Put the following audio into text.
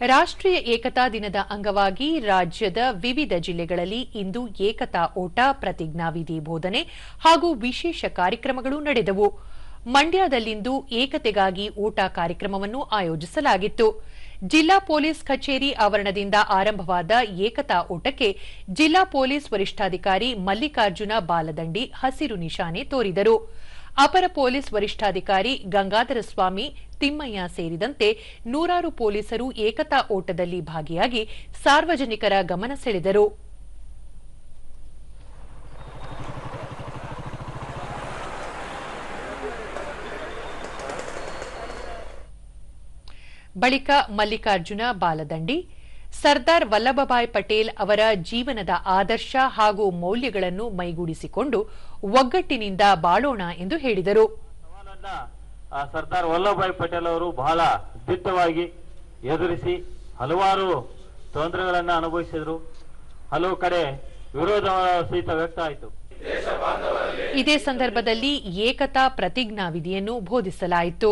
ರಾಷ್ಟ್ರೀಯ ಏಕತಾ ದಿನದ ಅಂಗವಾಗಿ ರಾಜ್ಯದ ವಿವಿಧ ಜಿಲ್ಲೆಗಳಲ್ಲಿ ಇಂದು ಏಕತಾ ಓಟ, ಪ್ರತಿಜ್ಞಾವಿಧಿ ಬೋಧನೆ ಹಾಗೂ ವಿಶೇಷ ಕಾರ್ಯಕ್ರಮಗಳು ನಡೆದವು. ಮಂಡ್ಯದಲ್ಲಿಂದು ಏಕತೆಗಾಗಿ ಊಟ ಕಾರ್ಯಕ್ರಮವನ್ನು ಆಯೋಜಿಸಲಾಗಿತ್ತು. ಜಿಲ್ಲಾ ಪೊಲೀಸ್ ಕಚೇರಿ ಆವರಣದಿಂದ ಆರಂಭವಾದ ಏಕತಾ ಓಟಕ್ಕೆ ಜಿಲ್ಲಾ ಪೊಲೀಸ್ ವರಿಷ್ಠಾಧಿಕಾರಿ ಮಲ್ಲಿಕಾರ್ಜುನ ಬಾಲದಂಡಿ ಹಸಿರು ನಿಶಾನೆ ತೋರಿದರು. ಅಪರ ಪೊಲೀಸ್ ವರಿಷ್ಠಾಧಿಕಾರಿ ಗಂಗಾಧರ ಸ್ವಾಮಿ ತಿಮ್ಮಯ್ಯ ಸೇರಿದಂತೆ ನೂರಾರು ಪೊಲೀಸರು ಏಕತಾ ಓಟದಲ್ಲಿ ಭಾಗಿಯಾಗಿ ಸಾರ್ವಜನಿಕರ ಗಮನ ಸೆಳೆದರು. ಬಳಿಕ ಮಲ್ಲಿಕಾರ್ಜುನ ಬಾಲದಂಡಿ ಸರ್ದಾರ್ ವಲ್ಲಭಭಾಯ್ ಪಟೇಲ್ ಅವರ ಜೀವನದ ಆದರ್ಶ ಹಾಗೂ ಮೌಲ್ಯಗಳನ್ನು ಮೈಗೂಡಿಸಿಕೊಂಡು ಒಗ್ಗಟ್ಟಿನಿಂದ ಬಾಳೋಣ ಎಂದು ಹೇಳಿದರು. ಸರ್ದಾರ್ ವಲ್ಲಭಭಾಯ್ ಪಟೇಲ್ ಅವರು ಬಹಳ ದಿಟ್ಟವಾಗಿ ಎದುರಿಸಿ ಹಲವಾರು ತೊಂದರೆಗಳನ್ನು ಅನುಭವಿಸಿದರು. ಹಲವು ಕಡೆ ವಿರೋಧ ಸಹಿತ ವ್ಯಕ್ತ ಆಯಿತು. ಇದೇ ಸಂದರ್ಭದಲ್ಲಿ ಏಕತಾ ಪ್ರತಿಜ್ಞಾ ವಿಧಿಯನ್ನು ಬೋಧಿಸಲಾಯಿತು.